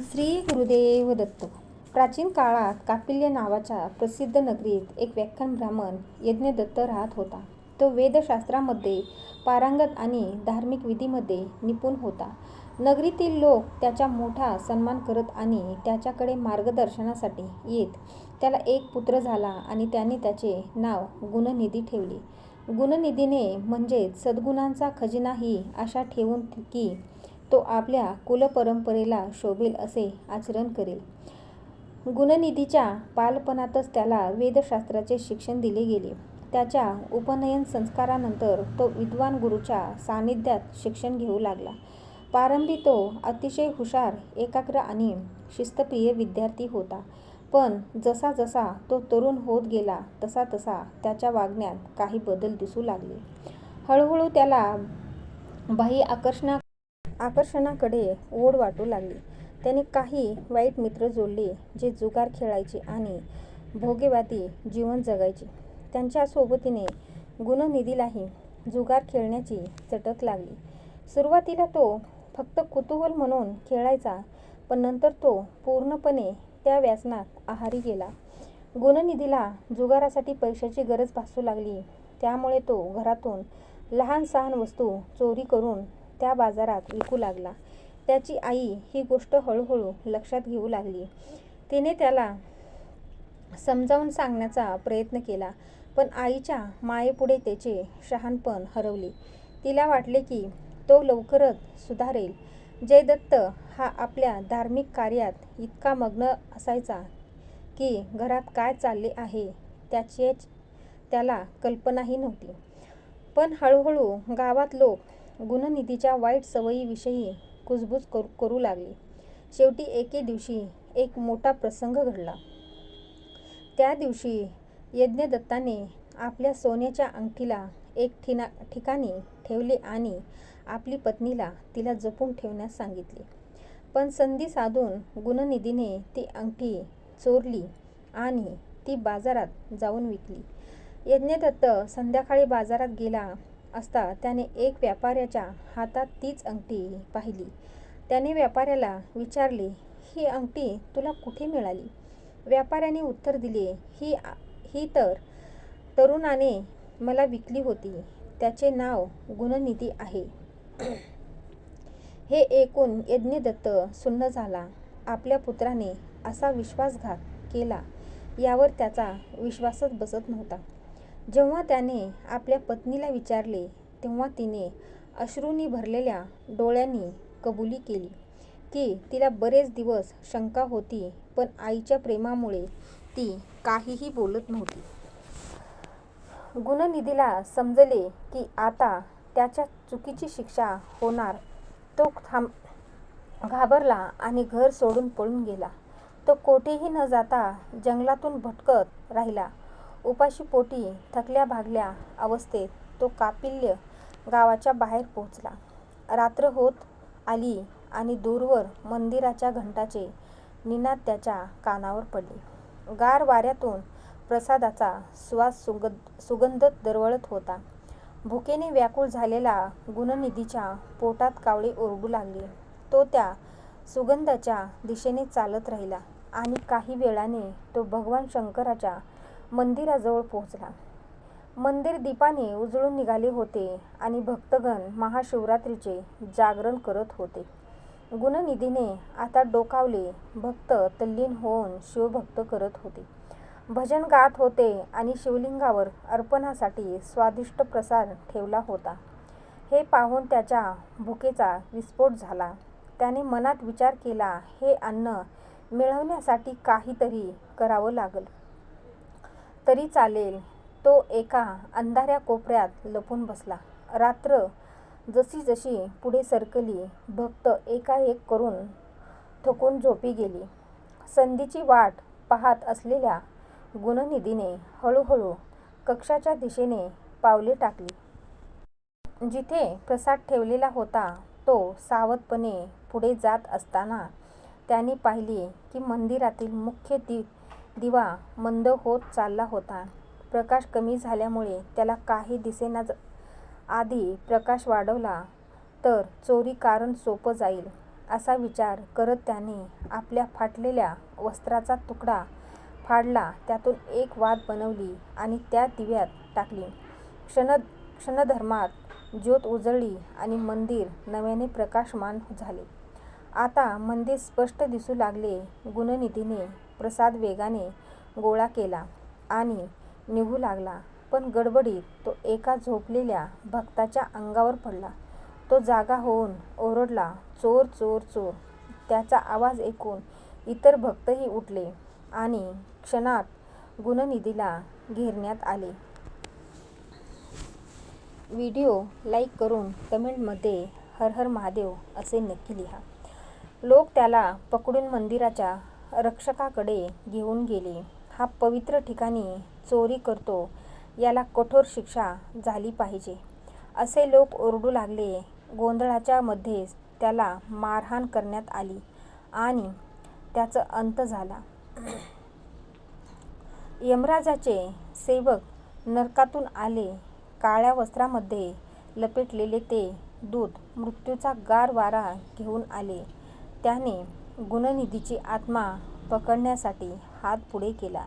श्री गुरुदेव दत्त प्राचीन काळात कापिल्य नावाच्या प्रसिद्ध नगरीत एक व्याख्यान ब्राह्मण यज्ञदत्त राहत होता. तो वेदशास्त्रामध्ये पारंगत आणि धार्मिक विधीमध्ये निपुण होता. नगरीतील लोक त्याचा मोठा सन्मान करत आणि त्याच्याकडे मार्गदर्शनासाठी येत. त्याला एक पुत्र झाला आणि त्याने त्याचे नाव गुणनिधी ठेवले. गुणनिधीने म्हणजेच सद्गुणांचा खजिना ही आशा ठेवून की तो आपल्या कुलपरंपरेला शोभेल असे आचरण करेल. गुणनिधीच्या बालपणातच त्याला वेदशास्त्राचे शिक्षण दिले गेले. त्याच्या उपनयन संस्कारानंतर तो विद्वान गुरूच्या सान्निध्यात शिक्षण घेऊ लागला. प्रारंभी तो अतिशय हुशार एकाग्र आणि शिस्तप्रिय विद्यार्थी होता. पण जसा जसा तो तरुण होत गेला तसा तसा त्याच्या वागण्यात काही बदल दिसू लागले. हळूहळू त्याला बाह्य आकर्षणा आकर्षणाकडे ओढ वाटू लागली. त्याने काही वाईट मित्र जोडले जे जुगार खेळायचे आणि भोगेवादी जीवन जगायचे. त्यांच्या सोबतीने गुणनिधीलाही जुगार खेळण्याची चटक लागली. सुरुवातीला तो फक्त कुतूहल म्हणून खेळायचा पण नंतर तो पूर्णपणे त्या व्यसनात आहारी गेला. गुणनिधीला जुगारासाठी पैशाची गरज भासू लागली. त्यामुळे तो घरातून लहान सहान वस्तू चोरी करून त्या बाजारात विकू लागला. त्याची आई ही गोष्ट हळूहळू लक्षात घेऊ लागली. तिने त्याला समजावून सांगण्याचा प्रयत्न केला पण आईच्या मायेपुढे त्याचे शहाणपण हरवले. तिला वाटले की तो लवकरच सुधारेल. जयदत्त हा आपल्या धार्मिक कार्यात इतका मग्न असायचा की घरात काय चालले आहे त्याचीच त्याला कल्पनाही नव्हती. पण हळूहळू गावात लोक गुणनिधीच्या वाईट सवयीविषयी कुजबूज करू करू लागली. शेवटी एके दिवशी एक मोठा प्रसंग घडला. त्या दिवशी यज्ञदत्ताने आपल्या सोन्याच्या अंगठीला एक ठिना ठिकाणी ठेवले आणि आपली पत्नीला तिला जपून ठेवण्यास सांगितले. पण संधी साधून गुणनिधीने ती अंगठी चोरली आणि ती बाजारात जाऊन विकली. यज्ञदत्त संध्याकाळी बाजारात गेला असता त्याने एक व्यापाऱ्याच्या हातात तीच अंगठी पाहिली. त्याने व्यापाऱ्याला विचारले ही अंगठी तुला कुठे मिळाली? व्यापाऱ्याने उत्तर दिले ही ही तर तरुणाने मला विकली होती. त्याचे नाव गुणनिधी आहे. हे ऐकून यज्ञदत्त सुन्न झाला. आपल्या पुत्राने असा विश्वासघात केला यावर त्याचा विश्वासच बसत नव्हता. जेव्हा त्याने आपल्या पत्नीला विचारले तेव्हा तिने अश्रूंनी भरलेल्या डोळ्यांनी कबुली केली की तिला बरेच दिवस शंका होती पण आईच्या प्रेमामुळे ती काहीही बोलत नव्हती. गुणनिधीला समजले की आता त्याच्या चुकीची शिक्षा होणार तो थांब घाबरला आणि घर सोडून पळून गेला. तो कोठेही न जाता जंगलातून भटकत राहिला. उपाशी पोटी थकल्या भागल्या अवस्थेत तो कापिल्य गावाच्या बाहेर पोहोचला. रात्र होत आली आणि दूरवर मंदिराच्या घंटाचे निनाद त्याच्या कानावर पडले. गार वाऱ्यातून प्रसादाचा सुवास सुगंध सुगंध दरवळत होता. भुकेने व्याकुळ झालेला गुणनिधीच्या पोटात कावळे ओरडू लागले. तो त्या सुगंधाच्या दिशेने चालत राहिला आणि काही वेळाने तो भगवान शंकराच्या मंदिराजवळ पोहोचला. मंदिर दीपाने उजळून निघाले होते आणि भक्तगण महाशिवरात्रीचे जागरण करत होते. गुणनिधीने आता डोकावले भक्त तल्लीन होऊन शिवभक्त करत होते. भजन गात होते आणि शिवलिंगावर अर्पणासाठी स्वादिष्ट प्रसाद ठेवला होता. हे पाहून त्याच्या भुकेचा विस्फोट झाला. त्याने मनात विचार केला हे अन्न मिळवण्यासाठी काहीतरी करावं लागलं. तरी चालेल. तो एका अंधाऱ्या कोपऱ्यात लपून बसला. रात्र जशी जशी पुढे सरकली. भक्त एकाएक करून थकून झोपी गेली. संधीची वाट पाहत असलेल्या गुणनिधीने हळूहळू कक्षाच्या दिशेने पावले टाकली. जिथे प्रसाद ठेवलेला होता तो सावधपणे पुढे जात असताना त्याने पाहिले की मंदिरातील मुख्य दीप दिवा मंद होत चालला होता प्रकाश कमी झाल्यामुळे त्याला काही दिसेना आधी प्रकाश वाढवला तर चोरी कारण सोपं जाईल असा विचार करत त्याने आपल्या फाटलेल्या वस्त्राचा तुकडा फाडला त्यातून एक वात बनवली आणि त्या दिव्यात टाकली. क्षणधर्मात ज्योत उजळली आणि मंदिर नव्याने प्रकाशमान झाले. आता मंदिर स्पष्ट दिसू लागले. गुणनिधीने प्रसाद वेगाने गोळा केला आणि निघू लागला. पण गडबडीत तो एका झोपलेल्या भक्ताच्या अंगावर पडला. तो जागा होऊन ओरडला चोर चोर चोर! त्याचा आवाज ऐकून इतर भक्तही उठले आणि क्षणात गुणनिधीला घेरण्यात आले. व्हिडिओ लाईक करून कमेंटमध्ये हर हर महादेव असे नक्की लिहा. लोक त्याला पकडून मंदिराच्या रक्षकाकडे घेऊन गेले. हा पवित्र ठिकाणी चोरी करतो याला कठोर शिक्षा झाली पाहिजे असे लोक ओरडू लागले. गोंधळाच्या मध्येच त्याला मारहाण करण्यात आली आणि त्याचा अंत झाला. यमराजाचे सेवक नरकातून आले. काळ्या वस्त्रामध्ये लपेटलेले ते दूत मृत्यूचा गार वारा घेऊन आले. त्याने गुणनिधीची आत्मा पकडण्यासाठी हात पुढे केला.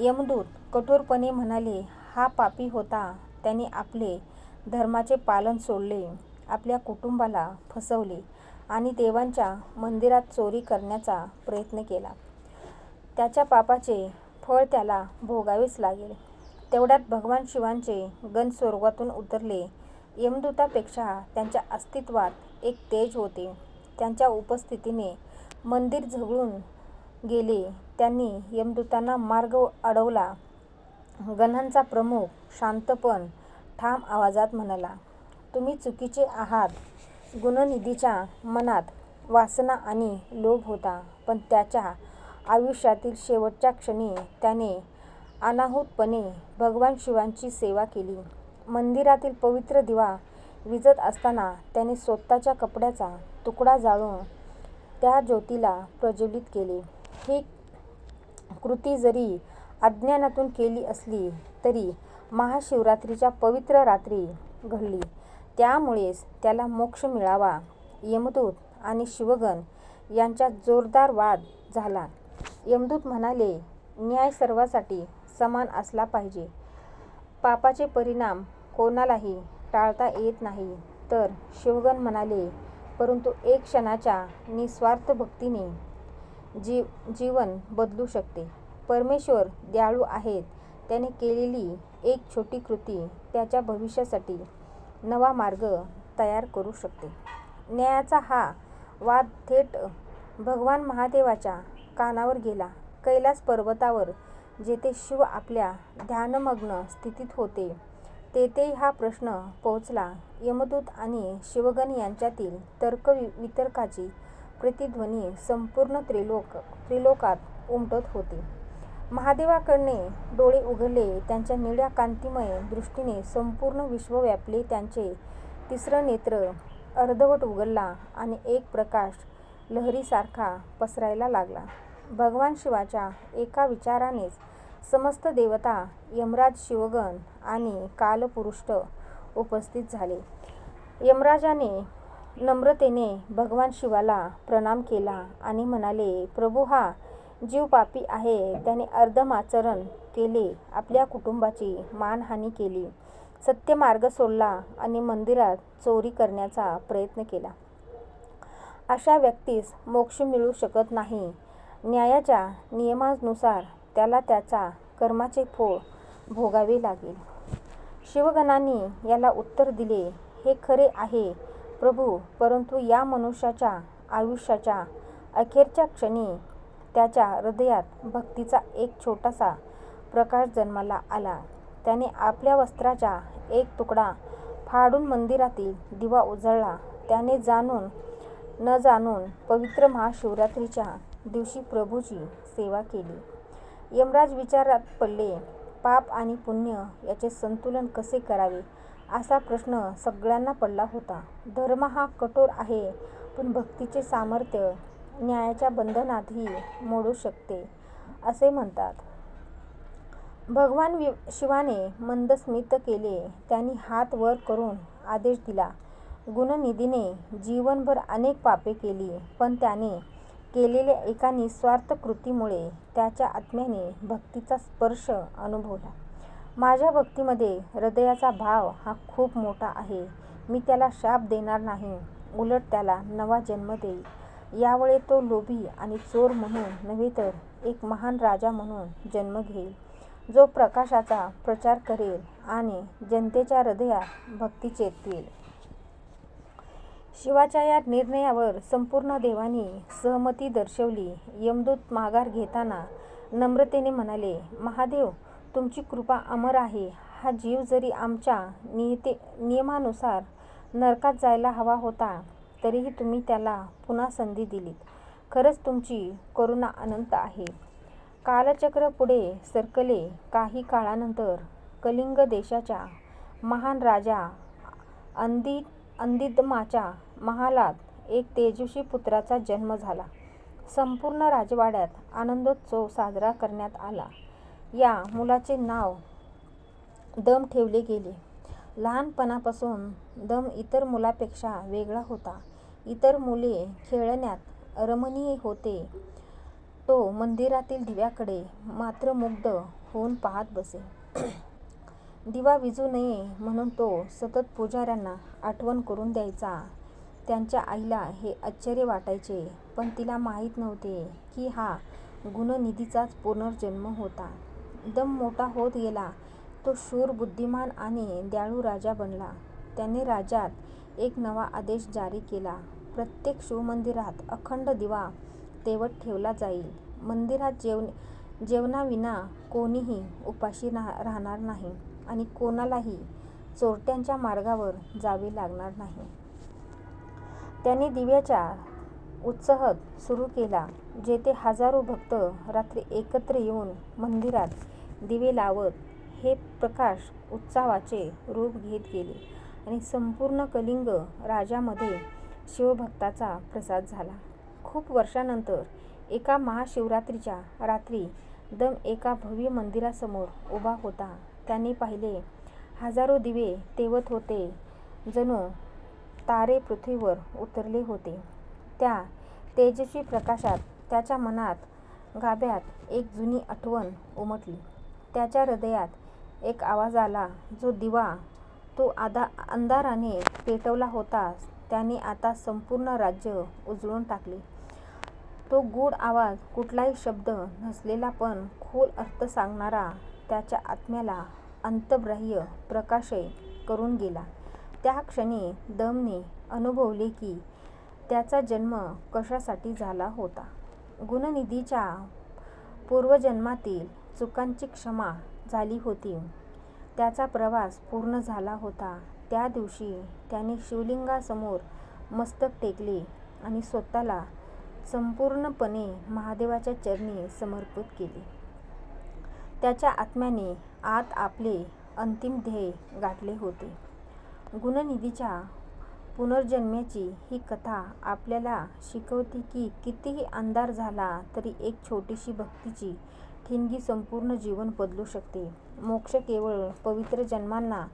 यमदूत कठोरपणे म्हणाले, हा पापी होता. त्याने आपले धर्माचे पालन सोडले, आपल्या कुटुंबाला फसवले आणि देवांच्या मंदिरात चोरी करण्याचा प्रयत्न केला. त्याच्या पापाचे फळ त्याला भोगावेच लागेल. तेवढ्यात भगवान शिवांचे गण स्वर्गातून उतरले. यमदूतापेक्षा त्यांच्या अस्तित्वात एक तेज होते. त्यांच्या उपस्थितीने मंदिर झगळून गेले. त्यांनी यमदूतांना मार्ग अडवला. गणांचा प्रमुख शांत पण ठाम आवाजात म्हणाला, तुम्ही चुकीचे आहात. गुणनिधीच्या मनात वासना आणि लोभ होता. पण त्याच्या आयुष्यातील शेवटच्या क्षणी त्याने अनाहूतपणे भगवान शिवाची सेवा केली. मंदिरातील पवित्र दिवा विझत असताना त्याने स्वतःच्या कपड्याचा तुकडा जाळून त्या ज्योतीला प्रज्वलित केले. ही कृती जरी अज्ञानातून केली असली तरी महाशिवरात्रीच्या पवित्र रात्री घडली. त्यामुळेच त्याला मोक्ष मिळावा. यमदूत आणि शिवगण यांच्यात जोरदार वाद झाला. यमदूत म्हणाले, न्याय सर्वासाठी समान असला पाहिजे. पापाचे परिणाम कोणालाही टाळता येत नाही तर शिवगण म्हणाले, परंतु एक क्षणाच्या निस्वार्थ भक्तीने जीवन बदलू शकते. परमेश्वर दयाळू आहेत त्याने केलेली एक छोटी कृती त्याच्या भविष्यासाठी नवा मार्ग तयार करू शकते. न्यायाचा हा वाद थेट भगवान महादेवाच्या कानावर गेला. कैलास पर्वतावर जेथे शिव आपल्या ध्यानमग्न स्थितीत होते तेथे हा प्रश्न पोहोचला. यमदूत आणि शिवगण यांच्यातील तर्क-वितर्काची प्रतिध्वनी संपूर्ण त्रिलोकात उमटत होती. महादेवाकडने डोळे उघडले. त्यांच्या निळ्या कांतिमय दृष्टीने संपूर्ण विश्व व्यापले. त्यांचे तिसरं नेत्र अर्धवट उघडला आणि एक प्रकाश लहरीसारखा पसरायला लागला. भगवान शिवाच्या एका विचारानेच समस्त देवता, यमराज, शिवगण आणि कालपुरुष्ट उपस्थित झाले. यमराजाने नम्रतेने भगवान शिवाला प्रणाम केला आणि म्हणाले, प्रभू हा जीव पापी आहे. त्याने अर्धमाचरण केले, आपल्या कुटुंबाची मानहानी केली, सत्यमार्ग सोडला आणि मंदिरात चोरी करण्याचा प्रयत्न केला. अशा व्यक्तीस मोक्ष मिळू शकत नाही. न्यायाच्या नियमानुसार त्याला त्याच्या कर्माचे फळ भोगावे लागेल. शिवगणांनी याला उत्तर दिले, हे खरे आहे प्रभू, परंतु या मनुष्याच्या आयुष्याच्या अखेरच्या क्षणी त्याच्या हृदयात भक्तीचा एक छोटासा प्रकाश जन्माला आला. त्याने आपल्या वस्त्राचा एक तुकडा फाडून मंदिरातील दिवा उजळला. त्याने जाणून न जाणून पवित्र महाशिवरात्रीच्या दिवशी प्रभूची सेवा केली. यमराज विचारात पडले. पाप आणि पुण्य याचे संतुलन कसे करावे असा प्रश्न सगळ्यांना पडला होता. धर्म हा कठोर आहे पण भक्तीचे सामर्थ्य न्यायाच्या बंधनातही मोडू शकते असे म्हणतात. भगवान वि शिवाने मंद स्मित केले. त्यांनी हात वर करून आदेश दिला, गुणनिधीने जीवनभर अनेक पापे केली पण त्याने केलेल्या एका निस्वार्थ कृतीमुळे त्याच्या आत्म्याने भक्तीचा स्पर्श अनुभवला. माझ्या भक्तीमध्ये हृदयाचा भाव हा खूप मोठा आहे. मी त्याला शाप देणार नाही, उलट त्याला नवा जन्म देईन. यावेळी तो लोभी आणि चोर म्हणून नव्हे तर एक महान राजा म्हणून जन्म घेईल, जो प्रकाशाचा प्रचार करेल आणि जनतेच्या हृदयात भक्ती चेतवेल. शिवाच्या या निर्णयावर संपूर्ण देवाने सहमती दर्शवली. यमदूत माघार घेताना नम्रतेने म्हणाले, महादेव, तुमची कृपा अमर आहे. हा जीव जरी आमच्या नियमानुसार नरकात जायला हवा होता, तरीही तुम्ही त्याला पुन्हा संधी दिलीत. खरंच तुमची करुणा अनंत आहे. कालचक्र पुढे सरकले. काही काळानंतर कलिंग देशाच्या महान राजा अंदिदमाच्या महालात एक तेजस्वी पुत्राचा जन्म झाला. संपूर्ण राजवाड्यात आनंदोत्सव साजरा करण्यात आला. या मुलाचे नाव दम ठेवले गेले. लहानपणापासून दम इतर मुलांपेक्षा वेगळा होता. इतर मुले खेळण्यात रमणीय होते, तो मंदिरातील दिव्याकडे मात्र मुग्ध होऊन पाहत बसे. दिवा विजू नये म्हणून तो सतत पुजाऱ्यांना आठवण करून द्यायचा. त्यांच्या आईला हे आश्चर्य वाटायचे, पण तिला माहीत नव्हते की हा गुणनिधीचाच पुनर्जन्म होता. दम मोठा होत गेला. तो शूर, बुद्धिमान आणि दयाळू राजा बनला. त्याने राज्यात एक नवा आदेश जारी केला. प्रत्येक शिवमंदिरात अखंड दिवा तेवत ठेवला जाईल. मंदिरात जेवणाविना कोणीही उपाशी राहणार नाही आणि कोणालाही चोरट्यांच्या मार्गावर जावे लागणार नाही. त्याने दिव्याचा उत्सव सुरू केला, जेथे हजारो भक्त रात्री एकत्र येऊन मंदिरात दिवे लावत. हे प्रकाश उत्सवाचे रूप घेत गेले आणि संपूर्ण कलिंग राजामध्ये शिवभक्ताचा प्रसाद झाला. खूप वर्षानंतर एका महाशिवरात्रीच्या रात्री दम एका भव्य मंदिरासमोर उभा होता. त्यांनी पाहिले, हजारो दिवे तेवत होते, जणू तारे पृथ्वीवर उतरले होते. त्या तेजस्वी प्रकाशात त्याच्या मनात गाभ्यात एक जुनी आठवण उमटली. त्याच्या हृदयात एक आवाज आला, जो दिवा तो अंधाराने पेटवला होता त्याने आता संपूर्ण राज्य उजळून टाकले. तो गूढ आवाज कुठलाही शब्द नसलेला पण खोल अर्थ सांगणारा त्याच्या आत्म्याला अंतर्बाह्य प्रकाशय करून गेला. त्या क्षणी दमने अनुभवले की त्याचा जन्म कशासाठी झाला होता. गुणनिधीच्या पूर्वजन्मातील चुकांची क्षमा झाली होती. त्याचा प्रवास पूर्ण झाला होता. त्या दिवशी त्याने शिवलिंगासमोर मस्तक टेकले आणि स्वतःला संपूर्णपणे महादेवाच्या चरणी समर्पित केली त्याच्या आत्म्याने आत आपले अंतिम ध्येय गाठले होते. गुणनिधीच्या पुनर्जन्माची ही कथा आपल्याला शिकवते की कितीही अंधार झाला तरी एक छोटीशी भक्तीची ठिणगी संपूर्ण जीवन बदलू शकते. मोक्ष केवळ पवित्र जन्मांना